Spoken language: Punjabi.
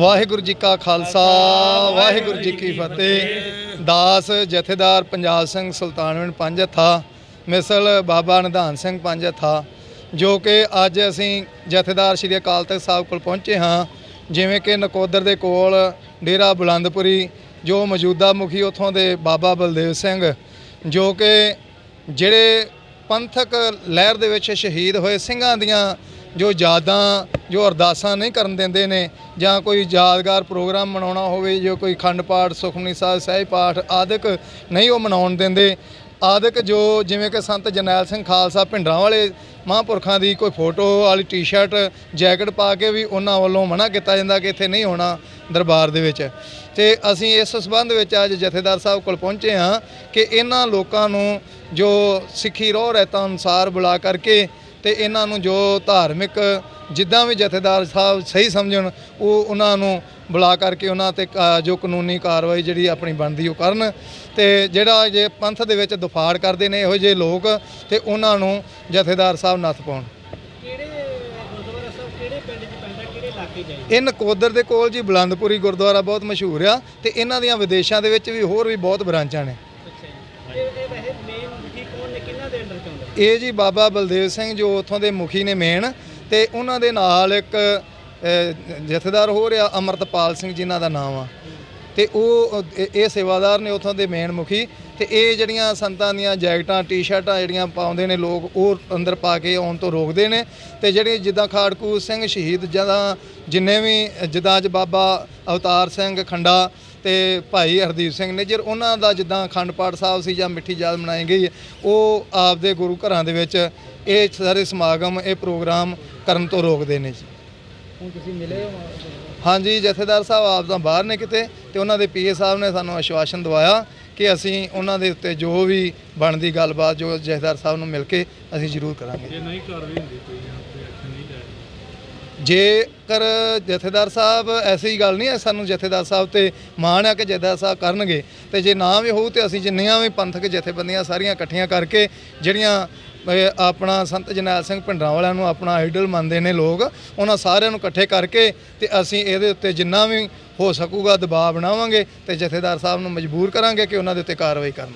ਵਾਹਿਗੁਰੂ ਜੀ ਕਾ ਖਾਲਸਾ ਵਾਹਿਗੁਰੂ ਜੀ ਕੀ ਫਤਿਹ। ਦਾਸ ਜਥੇਦਾਰ ਪੰਜਾਬ ਸਿੰਘ ਸੁਲਤਾਨਵਿੰਦ ਪੰਜ ਹੱਥਾ ਮਿਸਲ ਬਾਬਾ ਨਿਧਾਨ ਸਿੰਘ ਪੰਜ ਹੱਥਾ ਜੋ ਕਿ ਅੱਜ ਅਸੀਂ ਜਥੇਦਾਰ ਸ਼੍ਰੀ ਅਕਾਲ ਤਖਤ ਸਾਹਿਬ ਕੋਲ ਪਹੁੰਚੇ ਹਾਂ। ਜਿਵੇਂ ਕਿ ਨਕੋਦਰ ਦੇ ਕੋਲ ਡੇਰਾ ਬੁਲੰਦਪੁਰੀ ਜੋ ਮੌਜੂਦਾ ਮੁਖੀ ਉਥੋਂ ਦੇ ਬਾਬਾ ਬਲਦੇਵ ਸਿੰਘ ਜੋ ਕਿ ਜਿਹੜੇ ਪੰਥਕ ਲਹਿਰ ਦੇ ਵਿੱਚ ਸ਼ਹੀਦ ਹੋਏ ਸਿੰਘਾਂ ਦੀਆਂ ਜੋ ਯਾਦਾਂ ਜੋ ਅਰਦਾਸਾਂ ਨਹੀਂ ਕਰਨ ਦਿੰਦੇ ਨੇ ਜਾਂ ਕੋਈ ਯਾਦਗਾਰ ਪ੍ਰੋਗਰਾਮ ਮਨਾਉਣਾ ਹੋਵੇ ਜੋ ਕੋਈ ਖੰਡ ਪਾਠ ਸੁਖਮਨੀ ਸਾਹਿਬ ਸਹਿਜ ਪਾਠ ਆਦਿਕ ਨਹੀਂ ਉਹ ਮਨਾਉਣ ਦਿੰਦੇ। ਆਦਿਕ ਜੋ ਜਿਵੇਂ ਕਿ ਸੰਤ ਜਰਨੈਲ ਸਿੰਘ ਖਾਲਸਾ ਭਿੰਡਰਾਂ ਵਾਲੇ ਮਹਾਂਪੁਰਖਾਂ ਦੀ ਕੋਈ ਫੋਟੋ ਵਾਲੀ ਟੀ-ਸ਼ਰਟ, ਜੈਕਟ ਪਾ ਕੇ ਵੀ ਉਹਨਾਂ ਵੱਲੋਂ ਮਨਾ ਕੀਤਾ ਜਾਂਦਾ ਕਿ ਇੱਥੇ ਨਹੀਂ ਹੋਣਾ ਦਰਬਾਰ ਦੇ ਵਿੱਚ। ਤੇ ਅਸੀਂ ਇਸ ਸਬੰਧ ਵਿੱਚ ਅੱਜ ਜਥੇਦਾਰ ਸਾਹਿਬ ਕੋਲ ਪਹੁੰਚੇ ਹਾਂ ਕਿ ਇਹਨਾਂ ਲੋਕਾਂ ਨੂੰ ਜੋ ਸਿੱਖੀ ਰੋਹ ਰਹਿਤਾਂ ਅਨੁਸਾਰ ਬੁਲਾ ਕਰਕੇ ਤੇ ਇਹਨਾਂ ਨੂੰ ਜੋ ਧਾਰਮਿਕ ਜਿੱਦਾਂ ਵੀ ਜਥੇਦਾਰ ਸਾਹਿਬ ਸਹੀ ਸਮਝਣ ਉਹ ਉਹਨਾਂ ਨੂੰ ਬੁਲਾ ਕਰਕੇ ਉਹਨਾਂ ਤੇ ਜੋ ਕਾਨੂੰਨੀ ਕਾਰਵਾਈ ਜਿਹੜੀ ਆਪਣੀ ਬਣਦੀ ਉਹ ਕਰਨ ਤੇ ਜਿਹੜਾ ਜੇ ਪੰਥ ਦੇ ਵਿੱਚ ਦੁਫਾੜ ਕਰਦੇ ਨੇ ਇਹੋ ਜਿਹੇ ਲੋਕ ਤੇ ਉਹਨਾਂ ਨੂੰ ਜਥੇਦਾਰ ਸਾਹਿਬ ਨੱਥ ਪਾਉਣ? ਇਹ ਨਕੋਦਰ ਦੇ ਕੋਲ ਜੀ ਬੁਲੰਦਪੁਰੀ ਗੁਰਦੁਆਰਾ ਬਹੁਤ ਮਸ਼ਹੂਰ ਆ ਤੇ ਇਹਨਾਂ ਦੀਆਂ ਵਿਦੇਸ਼ਾਂ ਦੇ ਵਿੱਚ ਵੀ ਹੋਰ ਵੀ ਬਹੁਤ ਬ੍ਰਾਂਚਾਂ ਨੇ ਅੱਛਾ ਜੀ ਇਹ ਇਹ ਵੈਸੇ ਮੇਨ ਮੁਖੀ ਕੌਣ ਨੇ ਕਿਹਨਾਂ ਦੇ ਅੰਡਰ ਚ ਆਉਂਦਾ ਇਹ ਜੀ ਬਾਬਾ ਬਲਦੇਵ ਸਿੰਘ ਜੋ ਉੱਥੋਂ ਦੇ ਮੁਖੀ ਨੇ ਮੇਨ ਤੇ ਉਹਨਾਂ ਦੇ ਨਾਲ ਇੱਕ ਜਥੇਦਾਰ ਹੋ ਰਿਹਾ ਅਮਰਤਪਾਲ ਸਿੰਘ ਜਿਨ੍ਹਾਂ ਦਾ ਨਾਮ ਆ। ਤੇ ਉਹ, ਇਹ- ਸੇਵਾਦਾਰ ਨੇ ਉੱਥੋਂ ਦੇ ਮੇਨ ਮੁਖੀ ਤੇ ਇਹ ਜਿਹੜੀਆਂ ਸੰਤਾਂ ਦੀਆਂ ਜੈਕਟਾਂ, ਟੀ-ਸ਼ਰਟਾਂ ਜਿਹੜੀਆਂ ਪਾਉਂਦੇ ਨੇ ਲੋਕ, ਉਹ ਅੰਦਰ ਪਾ ਕੇ ਆਉਣ ਤੋਂ ਰੋਕਦੇ ਨੇ ਤੇ ਜਿਹੜੇ ਜਿੱਦਾਂ ਖਾੜਕੂ ਸਿੰਘ ਸ਼ਹੀਦ ਜਦਾਂ ਜਿੰਨੇ ਵੀ ਜਿੱਦਾਂ ਅੱਜ ਬਾਬਾ ਅਵਤਾਰ ਸਿੰਘ ਖੰਡਾ ਤੇ ਭਾਈ ਹਰਦੀਪ ਸਿੰਘ ਨਿੱਜਰ ਉਹਨਾਂ ਦਾ ਜਿੱਦਾਂ ਅਖੰਡ ਪਾਠ ਸਾਹਿਬ ਸੀ ਜਾਂ ਮਿੱਠੀ ਯਾਦ ਮਨਾਈ ਗਈ ਉਹ ਆਪਦੇ ਗੁਰੂ ਘਰਾਂ ਦੇ ਵਿੱਚ ਇਹ ਸਾਰੇ ਸਮਾਗਮ ਇਹ ਪ੍ਰੋਗਰਾਮ ਕਰਨ ਤੋਂ ਰੋਕਦੇ ਨੇ ਜੀ। ਹੁਣ ਤੁਸੀਂ ਮਿਲੇ ਹੋ ਹਾਂਜੀ ਜਥੇਦਾਰ ਸਾਹਿਬ ਆਪ ਤਾਂ ਬਾਹਰ ਨੇ ਕਿਤੇ ਤੇ ਉਹਨਾਂ ਦੇ ਪੀਏ ਸਾਹਿਬ ਨੇ ਸਾਨੂੰ ਆਸ਼ਵਾਸਨ ਦਵਾਇਆ ਕਿ ਅਸੀਂ ਉਹਨਾਂ ਦੇ ਉੱਤੇ ਜੋ ਵੀ ਬਣਦੀ ਗੱਲਬਾਤ ਜੋ ਜਥੇਦਾਰ ਸਾਹਿਬ ਨੂੰ ਮਿਲ ਕੇ ਅਸੀਂ ਜ਼ਰੂਰ ਕਰਾਂਗੇ। ਜੇ ਨਹੀਂ ਕਾਰਵਾਈ ਹੁੰਦੀ ਕੋਈ ਜਾਂ ਕੋਈ ਐਕਸ਼ਨ ਨਹੀਂ ਲਿਆ ਜੇਕਰ ਜਥੇਦਾਰ ਸਾਹਿਬ ਐਸੀ ਗੱਲ ਨਹੀਂ ਹੈ, ਸਾਨੂੰ ਜਥੇਦਾਰ ਸਾਹਿਬ ਤੇ ਮਾਣ ਹੈ ਕਿ ਜਥੇਦਾਰ ਸਾਹਿਬ ਕਰਨਗੇ। ਤੇ ਜੇ ਨਾ ਵੀ ਹੋਊ ਤੇ ਅਸੀਂ ਜਿੰਨੀਆਂ ਵੀ ਪੰਥਕ ਜਥੇਬੰਦੀਆਂ ਸਾਰੀਆਂ ਇਕੱਠੀਆਂ ਕਰਕੇ ਜਿਹੜੀਆਂ ਆਪਣਾ ਸੰਤ ਜਨੈਲ ਸਿੰਘ ਭਿੰਡਰਾਂ ਵਾਲਿਆਂ ਨੂੰ ਆਪਣਾ ਆਈਡਲ ਮੰਨਦੇ ਨੇ ਲੋਕ, ਉਹਨਾਂ ਸਾਰਿਆਂ ਨੂੰ ਇਕੱਠੇ ਕਰਕੇ ਤੇ ਅਸੀਂ ਇਹਦੇ ਉੱਤੇ ਜਿੰਨਾ ਵੀ ਹੋ ਸਕੂਗਾ ਦਬਾਅ ਬਣਾਵਾਂਗੇ ਤੇ ਜਥੇਦਾਰ ਸਾਹਿਬ ਨੂੰ ਮਜਬੂਰ ਕਰਾਂਗੇ ਕਿ ਉਹਨਾਂ ਦੇ ਉੱਤੇ ਕਾਰਵਾਈ ਕਰਨ।